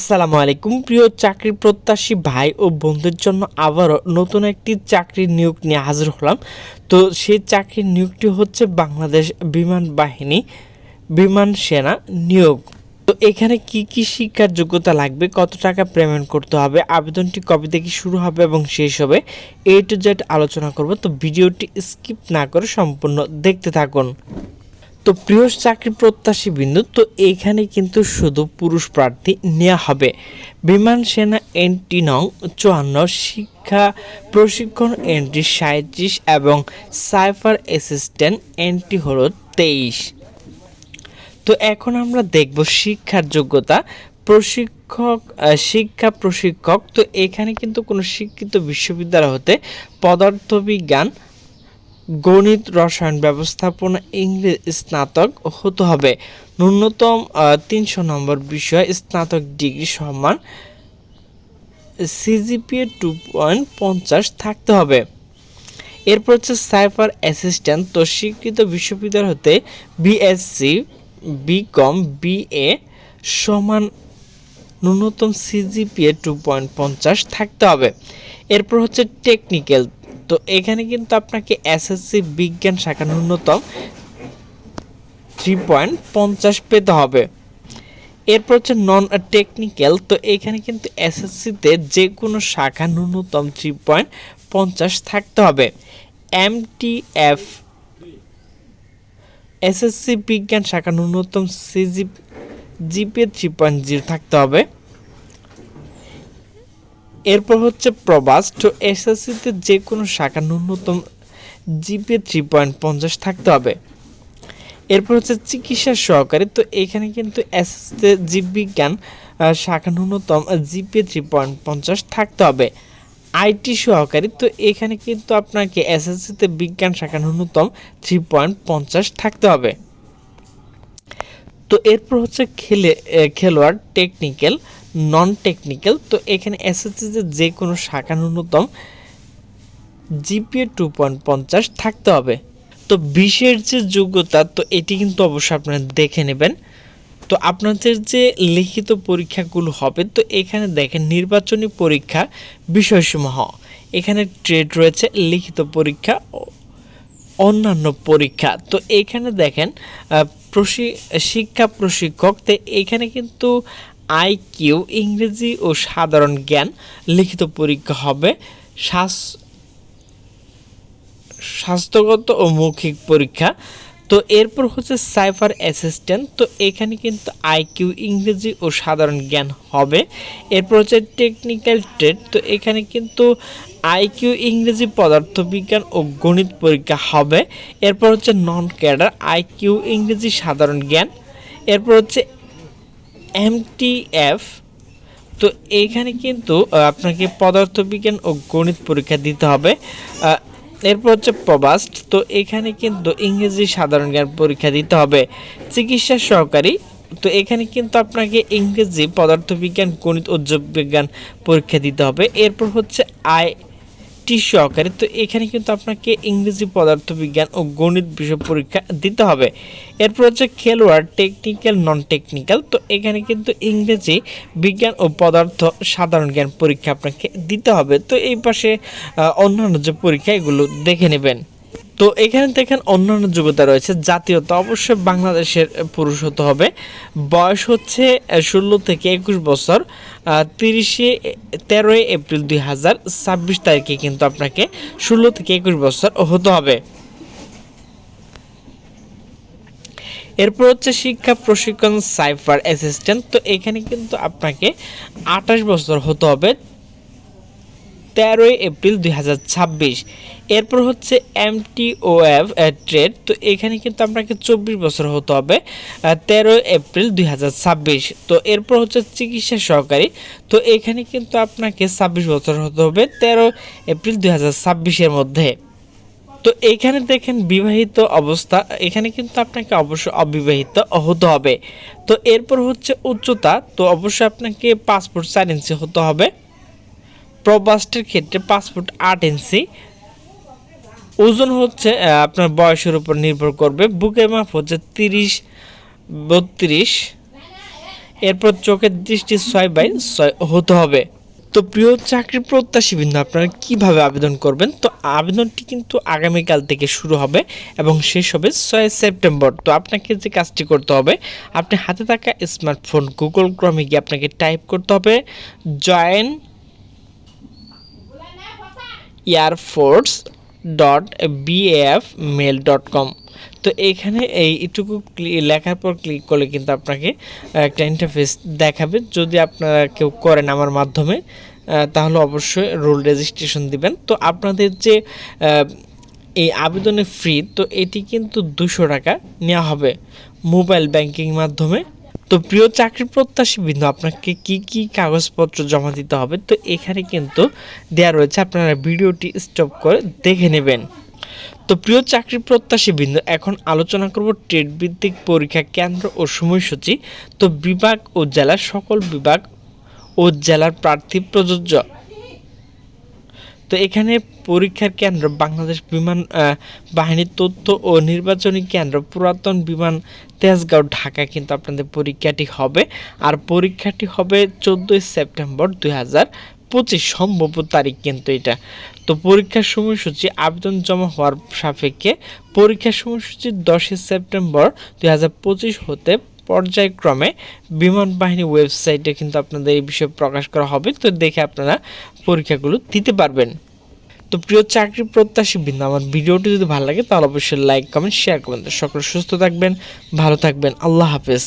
আসসালামু আলাইকুম। প্রিয় চাকরি প্রত্যাশী ভাই ও বন্ধুদের জন্য আবারও নতুন একটি চাকরির নিয়োগ নিয়ে হাজির হলাম। তো সেই চাকরির নিয়োগটি হচ্ছে বাংলাদেশ বিমান বাহিনী বিমান সেনা নিয়োগ। তো এখানে কি কি শিক্ষার যোগ্যতা লাগবে, কত টাকা পেমেন্ট করতে হবে, আবেদনটি কবে থেকে শুরু হবে এবং শেষ হবে, এ টু জেড আলোচনা করব। তো ভিডিওটি স্কিপ না করে সম্পূর্ণ দেখতে থাকুন। তো প্রিয় চাকরি প্রত্যাশী বিন্দু, তো এইখানে কিন্তু শুধু পুরুষ প্রার্থী নেওয়া হবে। বিমান সেনা এনটি নং চুয়ান্ন, শিক্ষা প্রশিক্ষণ এনটি সাঁত্রিশ এবং সাইফার অ্যাসিস্ট্যান্ট এনটি হলো তেইশ। তো এখন আমরা দেখব শিক্ষার যোগ্যতা। প্রশিক্ষক শিক্ষা প্রশিক্ষক, তো এখানে কিন্তু কোনো শিক্ষিত বিশ্ববিদ্যালয় হতে পদার্থবিজ্ঞান গণিত, রসায়ন ব্যবস্থাপনা, ইংরেজি স্নাতক হতে হবে। ন্যূনতম তিনশো নম্বর বিষয়, স্নাতক ডিগ্রি সমান সিজিপিএ টু পয়েন্ট পঞ্চাশ থাকতে হবে। এরপর হচ্ছে সাইফার অ্যাসিস্ট্যান্ট, তো স্বীকৃত বিশ্ববিদ্যালয় হতে বিএসসি বিকম বিএ সমান ন্যূনতম সিজিপিএ টু পয়েন্ট পঞ্চাশ থাকতে হবে। এরপর হচ্ছে টেকনিক্যাল তো এখানে কিন্তু আপনাকে এসএসসি বিজ্ঞান শাখা ন্যূনতম থ্রি পয়েন্ট পঞ্চাশ পেতে হবে। এরপর হচ্ছে নন টেকনিক্যাল তো এখানে কিন্তু এসএসসিতে যে কোনো শাখা ন্যূনতম থ্রি পয়েন্ট পঞ্চাশ থাকতে হবে। এমটিএফ এসএসসি বিজ্ঞান শাখা ন্যূনতম CG GPA three point zero থাকতে হবে। এরপর হচ্ছে প্রবাস। তো এসএসসিতে যে কোনো শাখা ন্যূনতম জিপিএ থ্রি পয়েন্ট পঞ্চাশ থাকতে হবে। এরপর হচ্ছে চিকিৎসা সহকারী। তো এখানে কিন্তু এসএসসিতে জীববিজ্ঞান শাখা ন্যূনতম জিপিএ থ্রি পয়েন্ট পঞ্চাশ থাকতে হবে। আইটি সহকারী। তো এখানে কিন্তু আপনাকে এসএসসিতে বিজ্ঞান শাখা ন্যূনতম থ্রি পয়েন্ট পঞ্চাশ থাকতে হবে। তো এরপর হচ্ছে খেলে খেলোয়াড় টেকনিক্যাল নন টেকনিক্যাল তো এখানে এসএসসিতে যে কোনো শাখা ন্যূনতম জিপিএ টু পয়েন্ট পঞ্চাশ থাকতে হবে। তো বিশের যে যোগ্যতা, তো এটি কিন্তু অবশ্যই আপনারা দেখে নেবেন। তো আপনাদের যে লিখিত পরীক্ষাগুলো হবে, তো এখানে দেখেন নির্বাচনী পরীক্ষা বিষয়সমূহ। এখানে ট্রেড রয়েছে, লিখিত পরীক্ষা অন্যান্য পরীক্ষা। তো এখানে দেখেন প্রশি- শিক্ষা প্রশিক্ষক, তো এখানে কিন্তু আইকিউ, ইংরেজি ও সাধারণ জ্ঞান লিখিত পরীক্ষা হবে। স্বাস্থ্যগত ও মৌখিক পরীক্ষা। তো এরপর হচ্ছে সাইফার অ্যাসিস্ট্যান্ট। তো এখানে কিন্তু আইকিউ, ইংরেজি ও সাধারণ জ্ঞান হবে। এরপর হচ্ছে টেকনিক্যাল ট্রেড। তো এখানে কিন্তু আইকিউ, ইংরেজি পদার্থবিজ্ঞান ও গণিত পরীক্ষা হবে। এরপর হচ্ছে নন ক্যাডার আইকিউ, ইংরেজি সাধারণ জ্ঞান। এরপর হচ্ছে এমটিএফ তো এইখানে কিন্তু আপনাকে পদার্থবিজ্ঞান ও গণিত পরীক্ষা দিতে হবে। এরপর হচ্ছে প্রবাস্ট, তো এখানে কিন্তু ইংরেজি সাধারণ জ্ঞান পরীক্ষা দিতে হবে। চিকিৎসা সহকারী, তো এখানে কিন্তু আপনাকে ইংরেজি পদার্থবিজ্ঞান, গণিত ও যোগবিজ্ঞান পরীক্ষা দিতে হবে। এরপর হচ্ছে আই টি সহকারী, তো এখানে কিন্তু আপনাকে ইংরেজি পদার্থবিজ্ঞান ও গণিত বিষয় পরীক্ষা দিতে হবে। এরপর হচ্ছে খেলোয়াড় টেকনিক্যাল নন টেকনিক্যাল তো এখানে কিন্তু ইংরেজি বিজ্ঞান ও পদার্থ সাধারণ জ্ঞান পরীক্ষা আপনাকে দিতে হবে। তো এই পাশে অন্যান্য যে পরীক্ষা, এগুলো দেখে নেবেন। তো এখানে দেখেন অন্যান্য যোগ্যতা রয়েছে, জাতীয়তা। অবশ্যই বাংলাদেশের পুরুষ হতে হবে। বয়স হচ্ছে ষোলো থেকে একুশ বছর। তিরিশে তেরোই এপ্রিল দুই হাজার ছাব্বিশ তারিখে কিন্তু আপনাকে ষোলো থেকে একুশ বছর হতে হবে। এরপর হচ্ছে শিক্ষা প্রশিক্ষণ সাইফার অ্যাসিস্ট্যান্ট। তো এখানে কিন্তু আপনাকে আঠাশ বছর হতে হবে। তেরোই এপ্রিল দুই হাজার ছাব্বিশ। এরপর হচ্ছে এমটিওএফ ট্রেড। তো এখানে কিন্তু আপনাকে চব্বিশ বছর হতে হবে তেরোই এপ্রিল দুই হাজার ছাব্বিশ। তো এরপর হচ্ছে চিকিৎসা সহকারী। তো এখানে কিন্তু আপনাকে ছাব্বিশ বছর হতে হবে তেরো এপ্রিল দুই ছাব্বিশের মধ্যে। তো এখানে দেখেন বিবাহিত অবস্থা, এখানে কিন্তু আপনাকে অবশ্যই অবিবাহিত হতে হবে। তো এরপর হচ্ছে উচ্চতা, তো অবশ্যই আপনাকে পাসপোর্ট ইঞ্চি হতে হবে। প্রবাস্টের ক্ষেত্রে পাসপোর্ট আট ইঞ্চি ওজন হচ্ছে আপনার বয়সের উপর নির্ভর করবে। বুকের মাপ হচ্ছে তিরিশ, বত্রিশ। এরপর চোখের দৃষ্টি ছয় বাই ছয় হতে হবে। তো প্রিয় চাকরি প্রত্যাশী বিন্দু, আপনারা কীভাবে আবেদন করবেন? তো আবেদনটি কিন্তু আগামীকাল থেকে শুরু হবে এবং শেষ হবে ছয় সেপ্টেম্বর। তো আপনাকে যে কাজটি করতে হবে, আপনি হাতে থাকা স্মার্টফোন গুগল ক্রমে গিয়ে আপনাকে টাইপ করতে হবে, join air force dot BF mail dot com তো এইখানে এই এটুকু ক্লি- লেখার পর ক্লিক করলে কিন্তু আপনাকে একটা ইন্টারফেস দেখাবে। যদি আপনারা কেউ করেন আমার মাধ্যমে তাহলে অবশ্যই রোল রেজিস্ট্রেশন দিবেন। তো আপনাদের যে এই আবেদনের ফ্রি তো এটি কিন্তু দুশো টাকা নেওয়া হবে মোবাইল ব্যাংকিং মাধ্যমে। তো প্রিয় চাকরি প্রত্যাশী বিন্দু, আপনাকে কি কি কাগজপত্র জমা দিতে হবে? তো এখানে কিন্তু দেওয়া রয়েছে, আপনারা ভিডিওটি স্টপ করে দেখে নেবেন। তো প্রিয় চাকরি প্রত্যাশী বিন্দু, এখন আলোচনা করব ট্রেড ভিত্তিক পরীক্ষা কেন্দ্র ও সময়সূচি। তো বিভাগ ও জেলার সকল বিভাগ ও জেলার প্রার্থী প্রযোজ্য। তো এখানে পরীক্ষার কেন্দ্র বাংলাদেশ বিমান বাহিনীর তথ্য ও নির্বাচনী কেন্দ্র পুরাতন বিমান তেজগাঁও ঢাকা কিন্তু আপনাদের পরীক্ষাটি হবে। আর পরীক্ষাটি হবে চোদ্দোই সেপ্টেম্বর দুই হাজার পঁচিশ, সম্ভাব্য তারিখ কিন্তু এটা। তো পরীক্ষার সময়সূচি, আবেদন জমা হওয়ার সাপেক্ষে পরীক্ষার সময়সূচি দশই সেপ্টেম্বর দুই হাজার পঁচিশ হতে পর্যায়ক্রমে বিমান বাহিনী ওয়েবসাইটে কিন্তু আপনাদের এই বিষয়ে প্রকাশ করা হবে, তো দেখে আপনারা পরীক্ষাগুলো দিতে পারবেন। তো প্রিয় চাকরি প্রত্যাশী বৃন্দ, আমার ভিডিওটি যদি ভালো লাগে তাহলে অবশ্যই লাইক, কমেন্ট শেয়ার করবেন। সকলে সুস্থ থাকবেন, ভালো থাকবেন। আল্লাহ হাফেজ।